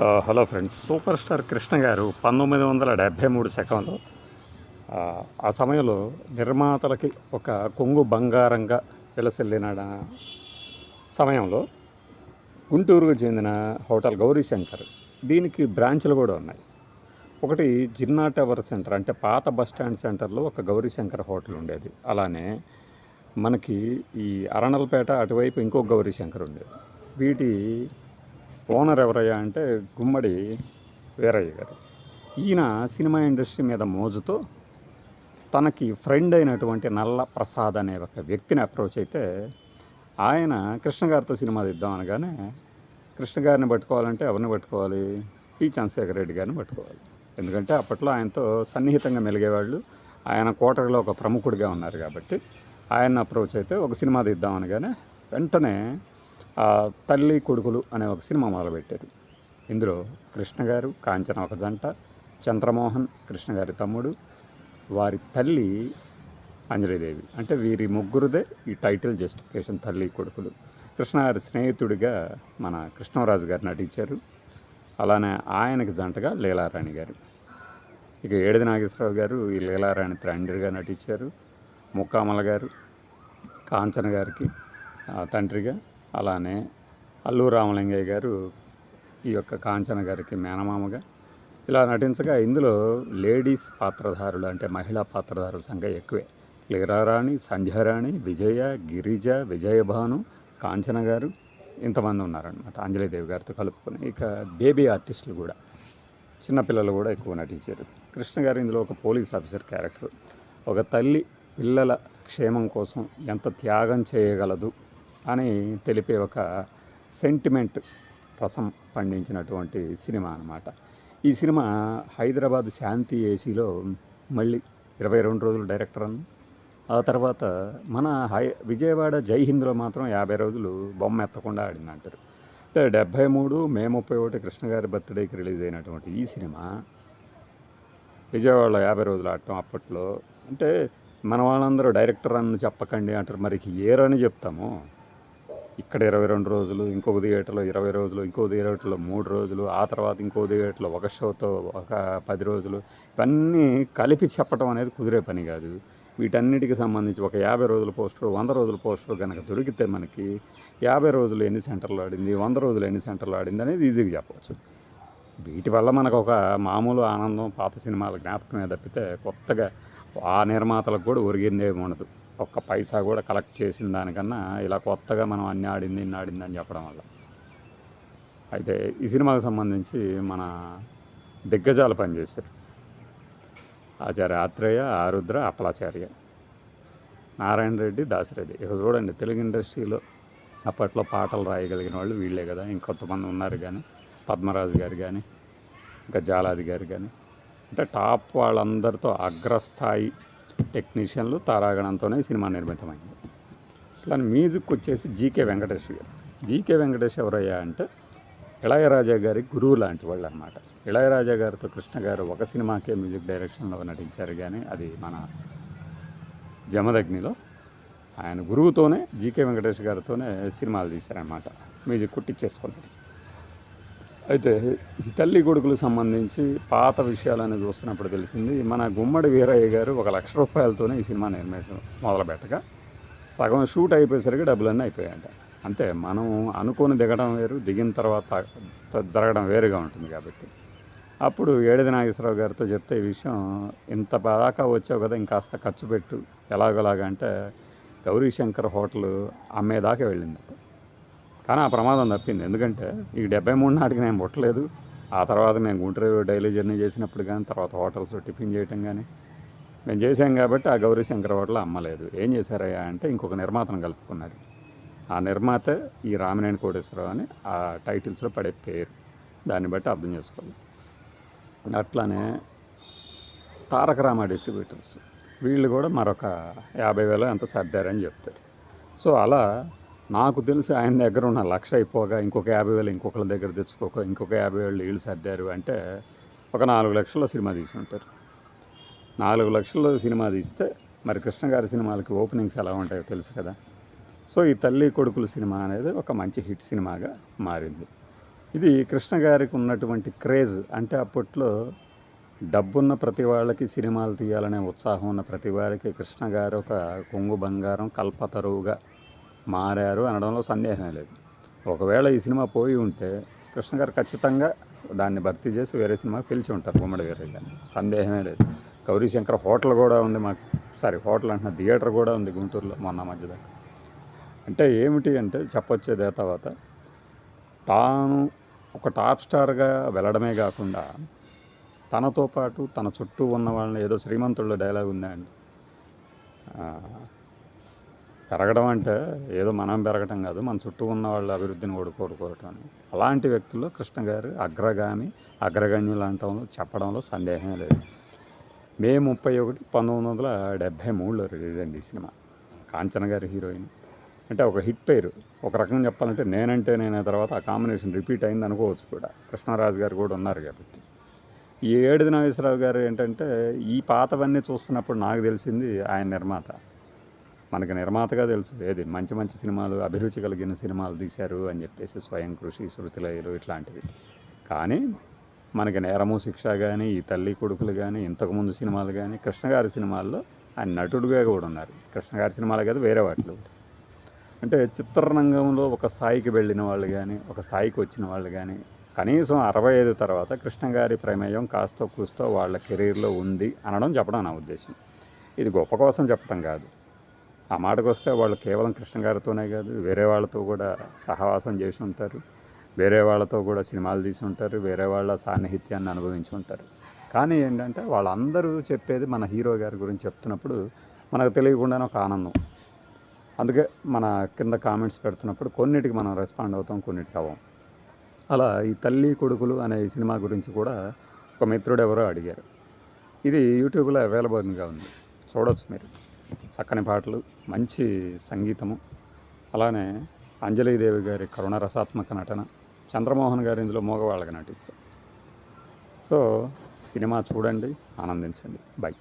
Hello friends. Super star Krishna garu పంతొమ్మిది వందల డెబ్భై మూడు శకంలో ఆ, సమయంలో నిర్మాతలకి ఒక కొంగు బంగారంగా విలసిల్లిన సమయంలో గుంటూరుకు చెందిన హోటల్ గౌరీశంకర్ దీనికి బ్రాంచ్లు కూడా ఉన్నాయి. ఒకటి జిన్నా టవర్ సెంటర్ అంటే పాత బస్ స్టాండ్ సెంటర్లో ఒక గౌరీశంకర్ హోటల్ ఉండేది. అలానే మనకి ఈ అరణల్పేట అటువైపు ఇంకో గౌరీశంకర్ ఉండేది. వీటి ఓనర్ ఎవరయ్యా అంటే గుమ్మడి వీరయ్య గారు. ఈయన సినిమా ఇండస్ట్రీ మీద మోజుతో తనకి ఫ్రెండ్ అయినటువంటి నల్ల ప్రసాద్ అనే ఒక వ్యక్తిని అప్రోచ్ అయితే ఆయన కృష్ణ గారితో సినిమా తీద్దాం అనగానే కృష్ణ గారిని పట్టుకోవాలంటే ఎవరిని పట్టుకోవాలి? పి. చంద్రశేఖర్ రెడ్డి గారిని పట్టుకోవాలి. ఎందుకంటే అప్పట్లో ఆయనతో సన్నిహితంగా మెలిగేవాళ్ళు. ఆయన కోటరిలో ఒక ప్రముఖుడిగా ఉన్నారు కాబట్టి ఆయన అప్రోచ్ అయితే ఒక సినిమా తీద్దాం అనగానే వెంటనే తల్లి కొడుకులు అనే ఒక సినిమా మొదలుపెట్టారు. ఇందులో కృష్ణ గారు కాంచన ఒక జంట చంద్రమోహన్ కృష్ణ గారి తమ్ముడు వారి తల్లి అంజలిదేవి. అంటే వీరి ముగ్గురుదే ఈ టైటిల్ జస్టిఫికేషన్ తల్లి కొడుకులు. కృష్ణ గారి స్నేహితుడిగా మన కృష్ణరాజు గారు నటించారు. అలానే ఆయనకి జంటగా లీలారాణి గారు. ఇక ఏడిది నాగేశ్వరరావు గారు ఈ లీలారాణి తండ్రిగా నటించారు. ముక్కామల గారు కాంచన గారికి తండ్రిగా అలానే అల్లు రామలింగయ్య గారు ఈ యొక్క కాంచన గారికి మేనమామగా ఇలా నటించగా ఇందులో లేడీస్ పాత్రధారులు అంటే మహిళా పాత్రధారుల సంఖ్య ఎక్కువే. లీరారాణి సంధ్యారాణి విజయ గిరిజ విజయభాను కాంచన గారు ఇంతమంది ఉన్నారనమాట అంజలిదేవి గారితో కలుపుకొని ఇక బేబీ ఆర్టిస్టులు కూడా చిన్నపిల్లలు కూడా ఎక్కువ నటించారు. కృష్ణ గారు ఇందులో ఒక పోలీస్ ఆఫీసర్ క్యారెక్టర్. ఒక తల్లి పిల్లల క్షేమం కోసం ఎంత త్యాగం చేయగలదు అని తెలిపే ఒక సెంటిమెంట్ రసం పండించినటువంటి సినిమా అన్నమాట. ఈ సినిమా హైదరాబాద్ శాంతి ఏసీలో మళ్ళీ ఇరవై రెండు రోజులు డైరెక్టర్ అన్న ఆ తర్వాత మన హై విజయవాడ జై హింద్లో మాత్రం యాభై రోజులు బొమ్మ ఎత్తకుండా ఆడిందంటారు. అంటే డెబ్భై మూడు మే ముప్పై ఒకటి కృష్ణ గారి బర్త్డేకి రిలీజ్ అయినటువంటి ఈ సినిమా విజయవాడలో యాభై రోజులు ఆడటం అప్పట్లో. అంటే మన వాళ్ళందరూ డైరెక్టర్ అని చెప్పకండి అంటారు. మరి ఏ అని చెప్తాము? ఇక్కడ ఇరవై రెండు రోజులు ఇంకొక థియేటర్లో ఇరవై రోజులు ఇంకో థియేటర్లో మూడు రోజులు ఆ తర్వాత ఇంకో థియేటర్లో ఒక షోతో ఒక పది రోజులు ఇవన్నీ కలిపి చెప్పడం అనేది కుదిరే పని కాదు. వీటన్నిటికి సంబంధించి ఒక యాభై రోజుల పోస్టర్ వంద రోజుల పోస్టర్ కనుక దొరికితే మనకి యాభై రోజులు ఎన్ని సెంటర్లు ఆడింది వంద రోజులు ఎన్ని సెంటర్లు ఆడింది అనేది ఈజీగా చెప్పవచ్చు. వీటి వల్ల మనకు ఒక మామూలు ఆనందం పాత సినిమాల జ్ఞాపకమే తప్పితే కొత్తగా ఆ నిర్మాతలకు కూడా ఒరిగిందేమి ఉండదు. ఒక్క పైసా కూడా కలెక్ట్ చేసిన దానికన్నా ఇలా కొత్తగా మనం అన్ని ఆడింది ఇన్ని ఆడింది అని చెప్పడం వల్ల. అయితే ఈ సినిమాకు సంబంధించి మన దిగ్గజాలు పనిచేశారు. ఆచార్య ఆత్రేయ ఆరుద్ర అప్పలాచార్య. నారాయణ రెడ్డి దాసిరెడ్డి. ఇక చూడండి తెలుగు ఇండస్ట్రీలో అప్పట్లో పాటలు రాయగలిగిన వాళ్ళు వీళ్ళే కదా. ఇంకొంతమంది ఉన్నారు కానీ పద్మరాజు గారు కానీ ఇంకా జాలాది గారు కానీ. అంటే టాప్ వాళ్ళందరితో అగ్రస్థాయి టెక్నీషియన్లు తారాగణంతోనే సినిమా నిర్మితమైంది. ఇట్లా మ్యూజిక్ వచ్చేసి జీకే వెంకటేష్ గారు. జీకే వెంకటేష్ ఎవరయ్యా అంటే ఇళయరాజా గారి గురువు లాంటి వాళ్ళు అనమాట ఇళయరాజా గారితో కృష్ణ గారు ఒక సినిమాకే మ్యూజిక్ డైరెక్షన్లో నటించారు కానీ అది మన జమదగ్నిలో ఆయన గురువుతోనే జీకే వెంకటేష్ గారితోనే సినిమాలు తీశారనమాట మ్యూజిక్ కుట్టించేసుకున్నాడు అయితే తల్లి కొడుకులకు సంబంధించి పాత విషయాలని చూస్తున్నప్పుడు తెలిసింది మన గుమ్మడి వీరయ్య గారు ఒక లక్ష రూపాయలతోనే ఈ సినిమా నిర్మించడం మొదలుపెట్టగా సగం షూట్ అయిపోయేసరికి డబ్బులన్నీ అయిపోయాయంట. అంతే మనం అనుకోని దిగడం వేరు దిగిన తర్వాత జరగడం వేరుగా ఉంటుంది కాబట్టి. అప్పుడు ఏడది నాగేశ్వరరావు గారితో చెప్తే ఈ విషయం ఇంత దాకా వచ్చావు కదా ఇంకాస్త ఖర్చు పెట్టు. ఎలాగోలాగా అంటే గౌరీశంకర్ హోటల్ అమ్మేదాకా వెళ్ళింది కానీ ఆ ప్రమాదం తప్పింది. ఎందుకంటే ఈ డెబ్బై మూడు నాటికి నేను పుట్టలేదు. ఆ తర్వాత మేము గుంటూరు డైలీ జర్నీ చేసినప్పుడు కానీ తర్వాత హోటల్స్ టిఫిన్ చేయటం కానీ మేము చేసాం కాబట్టి ఆ గౌరీ శంకర్ హోటల్ అమ్మలేదు. ఏం చేశారయ్యా అంటే ఇంకొక నిర్మాతను కలుపుకున్నారు. ఆ నిర్మాత ఈ రామినేని కోటేశ్వరరావు అని ఆ టైటిల్స్లో పడే పేరు. దాన్ని బట్టి అర్థం చేసుకోవాలి. అట్లానే తారక రామ డిస్ట్రిబ్యూటర్స్ వీళ్ళు కూడా మరొక యాభై వేలు ఎంత సర్దారని చెప్తారు. సో అలా నాకు తెలిసి ఆయన దగ్గర ఉన్న లక్ష అయిపోగా ఇంకొక యాభై వేలు ఇంకొకళ్ళ దగ్గర తెచ్చుకోక ఇంకొక యాభై వేలు ఇళ్ళు సర్దారు అంటే ఒక నాలుగు లక్షల్లో సినిమా తీసి ఉంటారు నాలుగు లక్షల్లో సినిమా తీస్తే మరి కృష్ణ గారి సినిమాలకి ఓపెనింగ్స్ ఎలా ఉంటాయో తెలుసు కదా. సో ఈ తల్లి కొడుకులు సినిమా అనేది ఒక మంచి హిట్ సినిమాగా మారింది. ఇది కృష్ణ గారికి ఉన్నటువంటి క్రేజ్ అంటే అప్పట్లో డబ్బున్న ప్రతి వాళ్ళకి సినిమాలు తీయాలనే ఉత్సాహం ఉన్న ప్రతి వారికి కృష్ణ గారు ఒక కొంగు బంగారం కల్పతరువుగా మారారు అనడంలో సందేహమే లేదు. ఒకవేళ ఈ సినిమా పోయి ఉంటే కృష్ణ గారు ఖచ్చితంగా దాన్ని భర్తీ చేసి వేరే సినిమా పిలిచి ఉంటారు గుమ్మడి వేరే కానీ సందేహమే లేదు. గౌరీ శంకర్ హోటల్ కూడా ఉంది మాకు. సారీ హోటల్ అంటున్న థియేటర్ కూడా ఉంది గుంటూరులో మొన్న మధ్యలో అంటే ఏమిటి అంటే చెప్పొచ్చేదే తర్వాత తాను ఒక టాప్ స్టార్గా వెళ్ళడమే కాకుండా తనతో పాటు తన చుట్టూ ఉన్న వాళ్ళని ఏదో శ్రీమంతుల్లో డైలాగ్ ఉందా అండి? పెరగడం అంటే ఏదో మనం పెరగటం కాదు మన చుట్టూ ఉన్న వాళ్ళ అభివృద్ధిని కూడా కోరుకోవటం అలాంటి వ్యక్తుల్లో కృష్ణ గారు అగ్రగామి అగ్రగణ్యులు అంటంలో చెప్పడంలో సందేహమే లేదు. మే ముప్పై ఒకటి పంతొమ్మిది వందల డెబ్భై మూడులో రిలీజ్ అయింది ఈ సినిమా. కాంచన గారి హీరోయిన్. అంటే ఒక హిట్ పేరు. ఒక రకంగా చెప్పాలంటే నేనంటే నేను తర్వాత ఆ కాంబినేషన్ రిపీట్ అయింది అనుకోవచ్చు కూడా. కృష్ణరాజు గారు కూడా ఉన్నారు కాబట్టి. ఈ ఏడుది నాగేశ్వరరావు గారు ఏంటంటే ఈ పాతవన్నీ చూస్తున్నప్పుడు నాకు తెలిసింది ఆయన నిర్మాత. మనకు నిర్మాతగా తెలుసు. ఏది? మంచి మంచి సినిమాలు అభిరుచి కలిగిన సినిమాలు తీశారు అని చెప్పేసి స్వయం కృషి శృతిలయలు ఇట్లాంటివి. కానీ మనకి నేరము శిక్ష కానీ ఈ తల్లి కొడుకులు కానీ ఇంతకుముందు సినిమాలు కానీ కృష్ణగారి సినిమాల్లో ఆయన నటుడుగా కూడా ఉన్నారు. కృష్ణగారి సినిమాలు కాదు వేరే వాటిలో. అంటే చిత్రరంగంలో ఒక స్థాయికి వెళ్ళిన వాళ్ళు కానీ ఒక స్థాయికి వచ్చిన వాళ్ళు కానీ కనీసం అరవై ఐదు తర్వాత కృష్ణగారి ప్రమేయం కాస్తో కూస్తో వాళ్ళ కెరీర్లో ఉంది అనడం చెప్పడం నా ఉద్దేశం. ఇది గొప్ప కోసం చెప్పడం కాదు. ఆ మాటకు వస్తే వాళ్ళు కేవలం కృష్ణ గారితోనే కాదు వేరే వాళ్ళతో కూడా సహవాసం చేసి ఉంటారు. వేరే వాళ్ళతో కూడా సినిమాలు తీసి ఉంటారు. వేరే వాళ్ళ సాన్నిహిత్యాన్ని అనుభవించి ఉంటారు. కానీ ఏంటంటే వాళ్ళందరూ చెప్పేది మన హీరో గారి గురించి చెప్తున్నప్పుడు మనకు తెలియకుండానే ఒక ఆనందం. అందుకే మన కింద కామెంట్స్ పెడుతున్నప్పుడు కొన్నిటికి మనం రెస్పాండ్ అవుతాం కొన్నిటికి అవ్వం. అలా ఈ తల్లి కొడుకులు అనే సినిమా గురించి కూడా ఒక మిత్రుడు ఎవరో అడిగారు. ఇది యూట్యూబ్లో అవైలబుల్గా ఉంది. చూడవచ్చు మీరు. చక్కని పాటలు మంచి సంగీతము అలానే అంజలీదేవి గారి కరుణ రసాత్మక నటన చంద్రమోహన్ గారు ఇందులో మగవాళ్ళగా నటిస్తారు. సో సినిమా చూడండి ఆనందించండి. బై.